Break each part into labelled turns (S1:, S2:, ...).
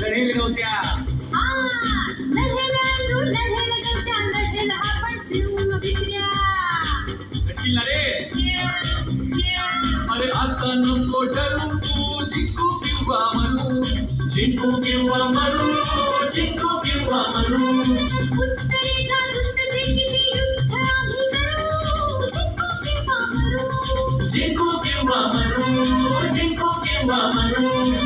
S1: लढेल गवत्या
S2: आ
S1: रे अरे आता नको ठरू तू जिंकू किंवा मरू
S3: जिंकू किंवा मरू जिंकू किंवा मरू
S2: जिंकू किंवा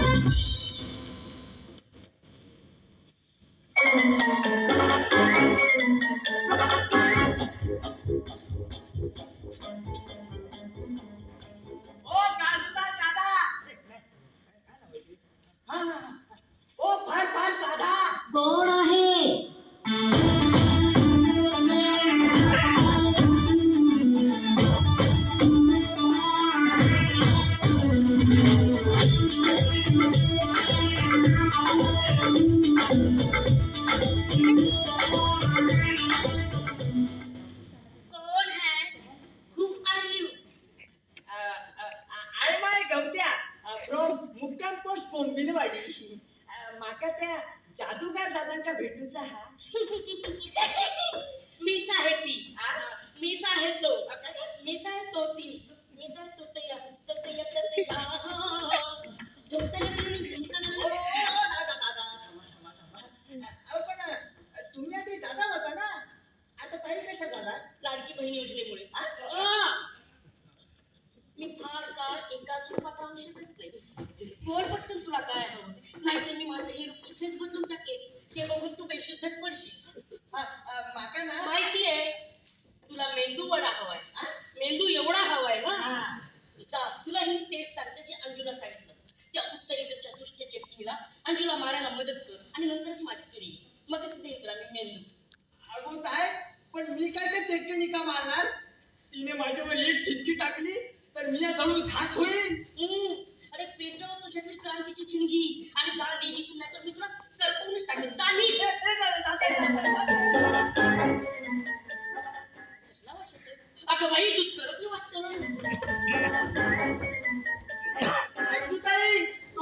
S4: माका त्या जादूगार दादांका भेटूचा हा.
S5: मीच आहे ती. मीच आहे तो. मीच आहे तो ती. पटकन तुला काय हवं नाहीतर मी माझं हे रूप इथेच बदलून टाकेल ते बघून तू बेशुद्धच पडशील
S4: माका ना
S5: माहिती आहे तुला मेंदू वडा हवाय? मेंदू एवढा हवाय ना.
S4: हा.
S5: तुला ही तेच सांगते जे अंजूला सांगितलं.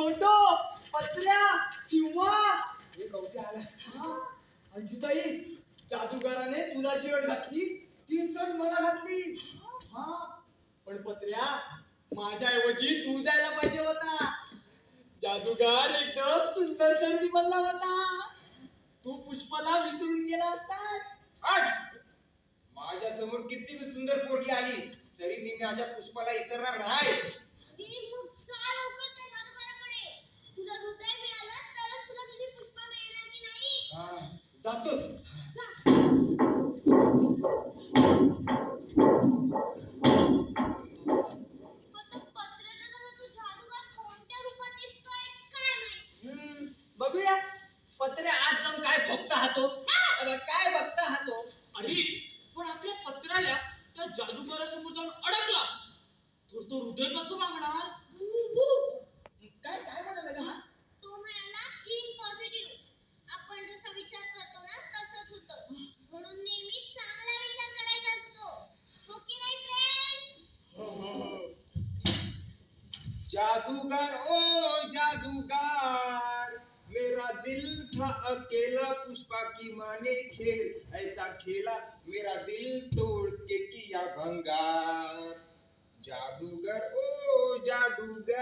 S4: अंजूताई, पत्र्या शिवा हे गवते आला. अंजुताई जादूगाराने तुला जी घातली ती सण मला घातली. हा पण पत्र्या माझ्या ऐवजी तू जायला पाहिजे होता. जादूगार एकदम सुंदर तरुणी बनला होता. तू पुष्पाला विसरून गेला असतास.
S6: माझ्यासमोर किती सुंदर पोरगी आली तरी मी माझ्या पुष्पाला विसरणार नाही. हा, जादूगर, ओ जादूगर, मेरा दिल था अकेला, पुष्पा की माने खेल ऐसा खेला, मेरा दिल तोड़ के किया भंगार। जादूगर, ओ जादूगर।